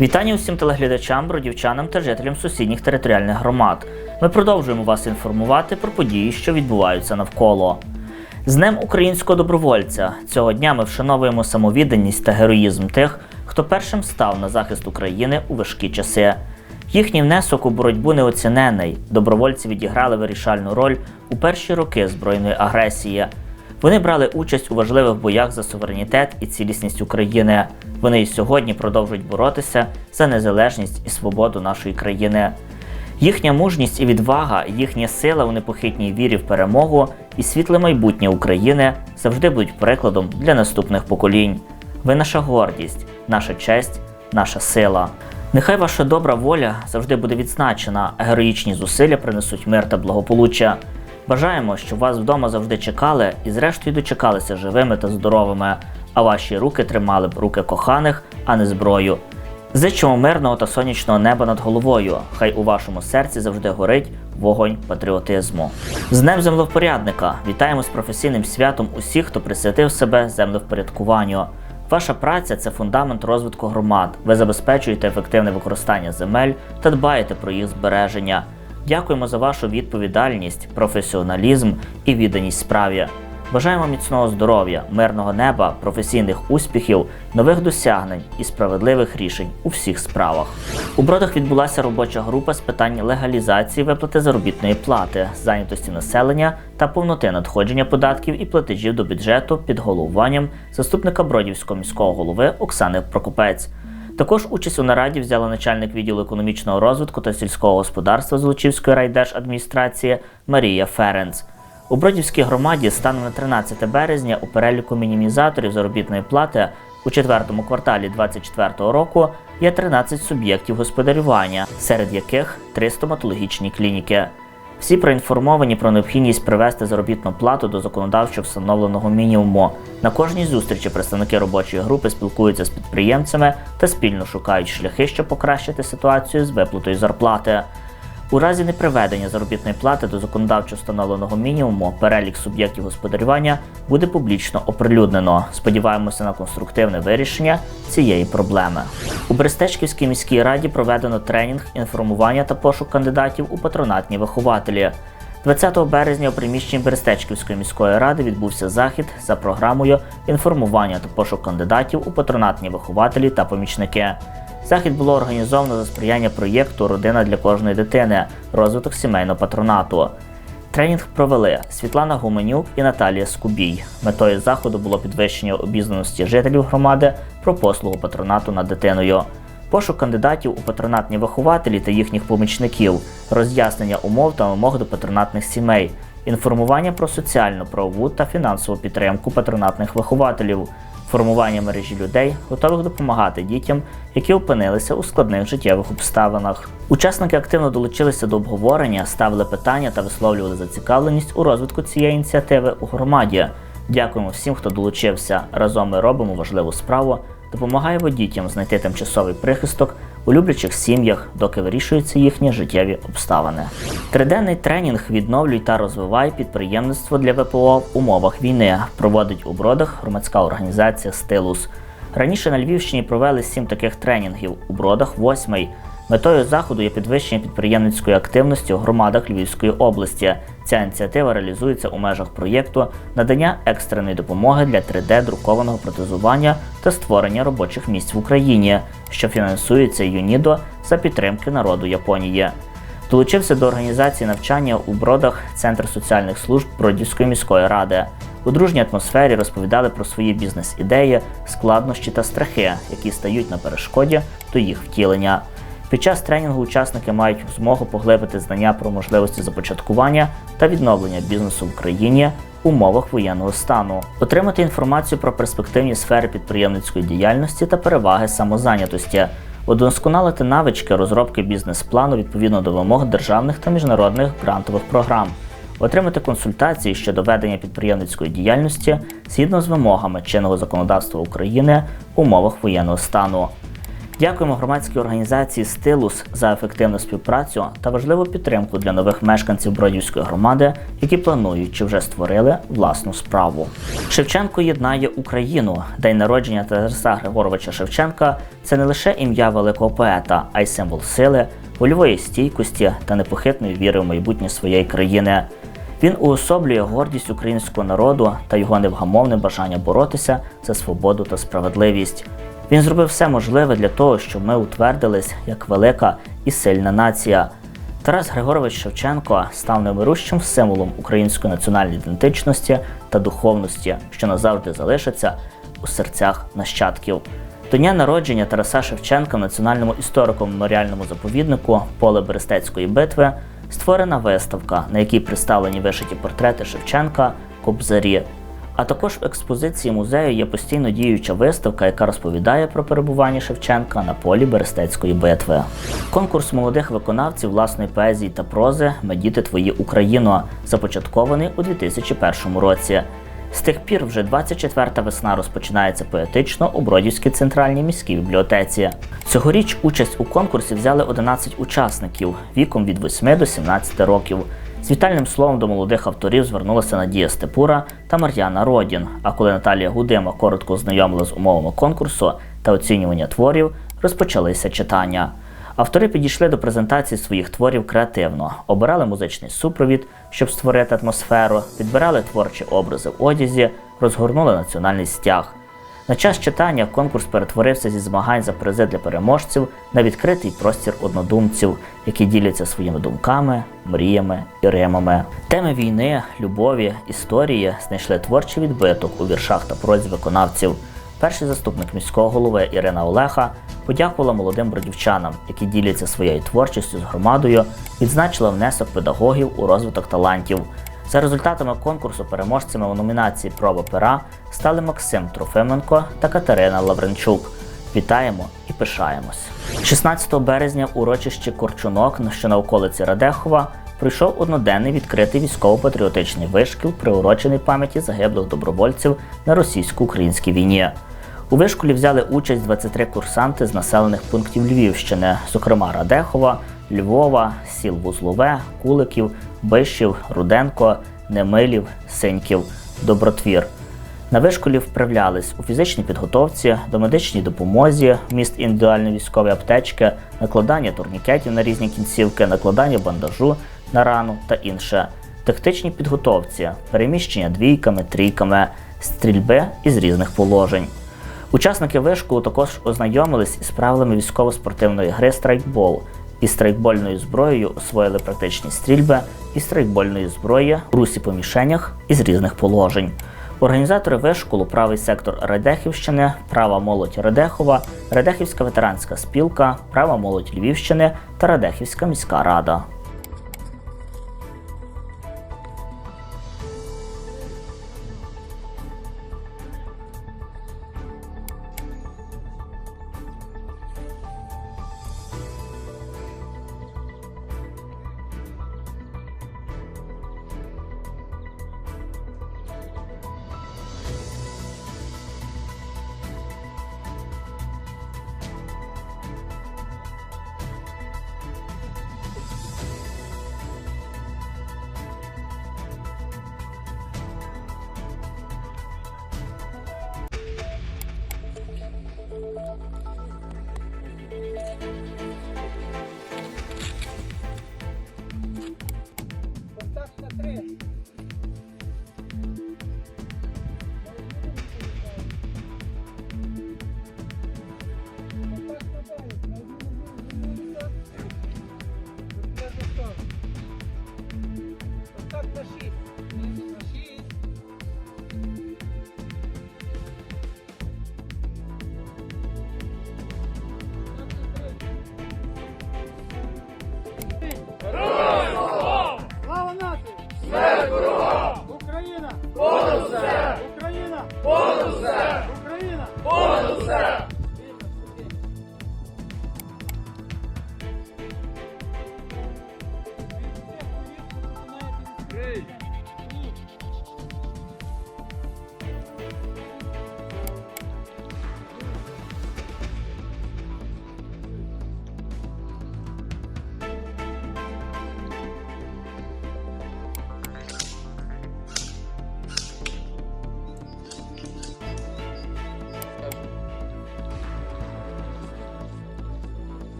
Вітання усім телеглядачам, бродівчанам та жителям сусідніх територіальних громад. Ми продовжуємо вас інформувати про події, що відбуваються навколо. З Днем українського добровольця цього дня ми вшановуємо самовідданість та героїзм тих, хто першим став на захист України у важкі часи. Їхній внесок у боротьбу неоцінений. Добровольці відіграли вирішальну роль у перші роки збройної агресії. Вони брали участь у важливих боях за суверенітет і цілісність України. Вони і сьогодні продовжують боротися за незалежність і свободу нашої країни. Їхня мужність і відвага, їхня сила у непохитній вірі в перемогу і світле майбутнє України завжди будуть прикладом для наступних поколінь. Ви наша гордість, наша честь, наша сила. Нехай ваша добра воля завжди буде відзначена, а героїчні зусилля принесуть мир та благополуччя. Бажаємо, щоб вас вдома завжди чекали і зрештою дочекалися живими та здоровими, а ваші руки тримали б руки коханих, а не зброю. Зичимо мирного та сонячного неба над головою. Хай у вашому серці завжди горить вогонь патріотизму. З Днем землевпорядника вітаємо з професійним святом усіх, хто присвятив себе землевпорядкуванню. Ваша праця це фундамент розвитку громад. Ви забезпечуєте ефективне використання земель та дбаєте про їх збереження. Дякуємо за вашу відповідальність, професіоналізм і відданість справі. Бажаємо міцного здоров'я, мирного неба, професійних успіхів, нових досягнень і справедливих рішень у всіх справах. У бродах відбулася робоча група з питань легалізації виплати заробітної плати, зайнятості населення та повноти надходження податків і платежів до бюджету під головуванням заступника Бродівського міського голови Оксани Прокопець. Також участь у нараді взяла начальник відділу економічного розвитку та сільського господарства Золочівської райдержадміністрації Марія Ференц. У Бродівській громаді станом на 13 березня у переліку мінімізаторів заробітної плати у четвертому кварталі 2024 року є 13 суб'єктів господарювання, серед яких три стоматологічні клініки. Всі проінформовані про необхідність привести заробітну плату до законодавчо встановленого мінімуму. На кожній зустрічі представники робочої групи спілкуються з підприємцями та спільно шукають шляхи, щоб покращити ситуацію з виплатою зарплати. У разі неприведення заробітної плати до законодавчо встановленого мінімуму перелік суб'єктів господарювання буде публічно оприлюднено. Сподіваємося на конструктивне вирішення цієї проблеми. У Берестечківській міській раді проведено тренінг, інформування та пошук кандидатів у патронатні вихователі. 20 березня у приміщенні Берестечківської міської ради відбувся захід за програмою інформування та пошук кандидатів у патронатні вихователі та помічники. Захід було організовано за сприяння проєкту Родина для кожної дитини розвиток сімейного патронату. Тренінг провели Світлана Гуменюк і Наталія Скубій. Метою заходу було підвищення обізнаності жителів громади про послугу патронату над дитиною, пошук кандидатів у патронатні вихователі та їхніх помічників, роз'яснення умов та вимог до патронатних сімей, інформування про соціальну, правову та фінансову підтримку патронатних вихователів, формування мережі людей, готових допомагати дітям, які опинилися у складних життєвих обставинах. Учасники активно долучилися до обговорення, ставили питання та висловлювали зацікавленість у розвитку цієї ініціативи у громаді. Дякуємо всім, хто долучився. Разом ми робимо важливу справу. Допомагаємо дітям знайти тимчасовий прихисток у люблячих сім'ях, доки вирішуються їхні життєві обставини. Триденний тренінг відновлюй та розвивай підприємництво для ВПО в умовах війни. Проводить у бродах громадська організація Стилус. Раніше на Львівщині провели сім таких тренінгів, у бродах восьмий. Метою заходу є підвищення підприємницької активності у громадах Львівської області. Ця ініціатива реалізується у межах проєкту надання екстреної допомоги для 3D-друкованого протезування та створення робочих місць в Україні, що фінансується ЮНІДО за підтримки народу Японії. Долучився до організації навчання у бродах Центр соціальних служб Бродівської міської ради. У дружній атмосфері розповідали про свої бізнес-ідеї, складнощі та страхи, які стають на перешкоді до їх втілення. Під час тренінгу учасники мають змогу поглибити знання про можливості започаткування та відновлення бізнесу в Україні в умовах воєнного стану, отримати інформацію про перспективні сфери підприємницької діяльності та переваги самозайнятості, удосконалити навички розробки бізнес-плану відповідно до вимог державних та міжнародних грантових програм. Отримати консультації щодо ведення підприємницької діяльності згідно з вимогами чинного законодавства України в умовах воєнного стану, Дякуємо громадській організації Стилус за ефективну співпрацю та важливу підтримку для нових мешканців Бродівської громади, які планують чи вже створили власну справу. Шевченко єднає Україну. День народження Тараса Григоровича Шевченка це не лише ім'я великого поета, а й символ сили, вольової стійкості та непохитної віри в майбутнє своєї країни. Він уособлює гордість українського народу та його невгамовне бажання боротися за свободу та справедливість. Він зробив все можливе для того, щоб ми утвердились як велика і сильна нація. Тарас Григорович Шевченко став невмирущим символом української національної ідентичності та духовності, що назавжди залишиться у серцях нащадків. До дня народження Тараса Шевченка в Національному історико-меморіальному заповіднику Поле Берестецької битви створена виставка, на якій представлені вишиті портрети Шевченка Кобзарі. А також в експозиції музею є постійно діюча виставка, яка розповідає про перебування Шевченка на полі Берестецької битви. Конкурс молодих виконавців власної поезії та прози Медіти твої Україно, започаткований у 2001 році. З тих пір вже 24-та весна розпочинається поетично у Бродівській центральній міській бібліотеці. Цьогоріч участь у конкурсі взяли 11 учасників віком від 8 до 17 років. З вітальним словом до молодих авторів звернулася Надія Степура та Мар'яна Родін. А коли Наталія Гудима коротко ознайомила з умовами конкурсу та оцінювання творів, розпочалися читання. Автори підійшли до презентації своїх творів креативно, обирали музичний супровід, щоб створити атмосферу, підбирали творчі образи в одязі, розгорнули національний стяг. На час читання конкурс перетворився зі змагань за призи для переможців на відкритий простір однодумців, які діляться своїми думками, мріями і римами. Теми війни, любові, історії знайшли творчий відбиток у віршах та прозі виконавців. Перший заступник міського голови Ірина Олеха подякувала молодим бродівчанам, які діляться своєю творчістю з громадою, відзначила внесок педагогів у розвиток талантів. За результатами конкурсу переможцями у номінації Проба пера стали Максим Трофименко та Катерина Лавренчук. Вітаємо і пишаємось. 16 березня в урочищі Корчунок, що на околиці Радехова, пройшов одноденний відкритий військово-патріотичний вишкіл, приурочений пам'яті загиблих добровольців на російсько-українській війні. У вишколі взяли участь 23 курсанти з населених пунктів Львівщини, зокрема Радехова, Львова, сіл Вузлове, Куликів, Бишів, Руденко, Немилів, Синьків, Добротвір. На вишколі вправлялись у фізичній підготовці, домедичній допомозі, вміст індивідуальної військової аптечки, накладання турнікетів на різні кінцівки, накладання бандажу на рану та інше, тактичній підготовці, переміщення двійками, трійками, стрільби із різних положень. Учасники вишколу також ознайомились із правилами військово-спортивної гри страйкбол. Із страйкбольною зброєю освоїли практичні стрільби і страйкбольної зброї, русі по мішенях із різних положень. Організатори вишколу правий сектор Радехівщини, права молодь Радехова, Радехівська ветеранська спілка, права молодь Львівщини та Радехівська міська рада.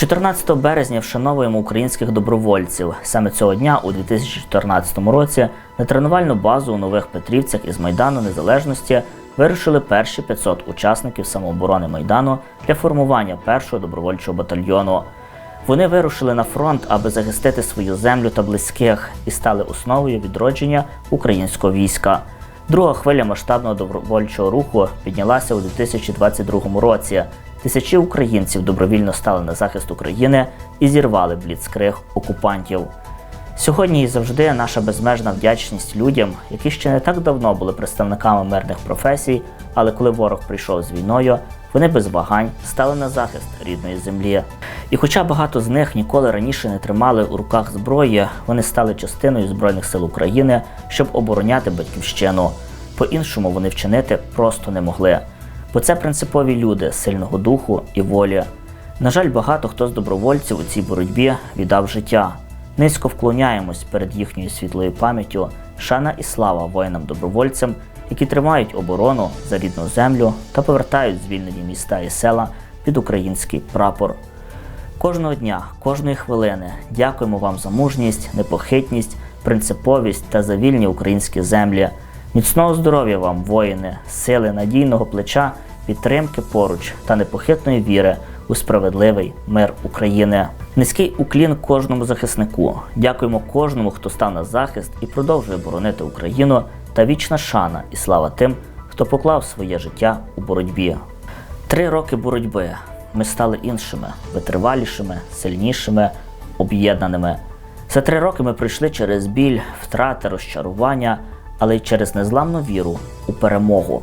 14 березня вшановуємо українських добровольців. Саме цього дня, у 2014 році, на тренувальну базу у Нових Петрівцях із Майдану Незалежності вирушили перші 500 учасників самооборони Майдану для формування першого добровольчого батальйону. Вони вирушили на фронт, аби захистити свою землю та близьких і стали основою відродження українського війська. Друга хвиля масштабного добровольчого руху піднялася у 2022 році. Тисячі українців добровільно стали на захист України і зірвали бліцкриг окупантів. Сьогодні і завжди наша безмежна вдячність людям, які ще не так давно були представниками мирних професій, але коли ворог прийшов з війною, вони без вагань стали на захист рідної землі. І хоча багато з них ніколи раніше не тримали у руках зброї, вони стали частиною Збройних сил України, щоб обороняти батьківщину. По-іншому вони вчинити просто не могли. Бо це принципові люди сильного духу і волі. На жаль, багато хто з добровольців у цій боротьбі віддав життя. Низько вклоняємось перед їхньою світлою пам'яттю, шана і слава воїнам-добровольцям, які тримають оборону за рідну землю та повертають звільнені міста і села під український прапор. Кожного дня, кожної хвилини дякуємо вам за мужність, непохитність, принциповість та за вільні українські землі. Міцного здоров'я вам, воїни, сили надійного плеча, підтримки поруч та непохитної віри у справедливий мир України. Низький уклін кожному захиснику. Дякуємо кожному, хто став на захист і продовжує боронити Україну. Та вічна шана і слава тим, хто поклав своє життя у боротьбі. Три роки боротьби ми стали іншими, витривалішими, сильнішими, об'єднаними. За три роки ми пройшли через біль, втрати, розчарування, але й через незламну віру у перемогу.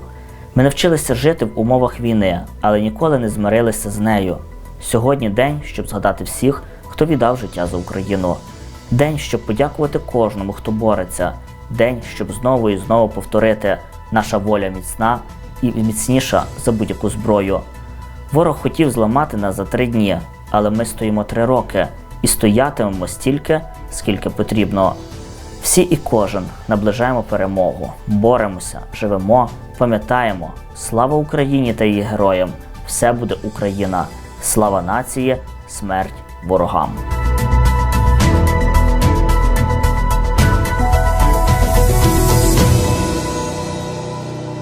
Ми навчилися жити в умовах війни, але ніколи не змирилися з нею. Сьогодні день, щоб згадати всіх, хто віддав життя за Україну. День, щоб подякувати кожному, хто бореться. День, щоб знову і знову повторити наша воля міцна і міцніша за будь-яку зброю. Ворог хотів зламати нас за три дні, але ми стоїмо три роки і стоятимемо стільки, скільки потрібно. Всі і кожен наближаємо перемогу, боремося, живемо, пам'ятаємо. Слава Україні та її героям! Все буде Україна! Слава нації, смерть ворогам!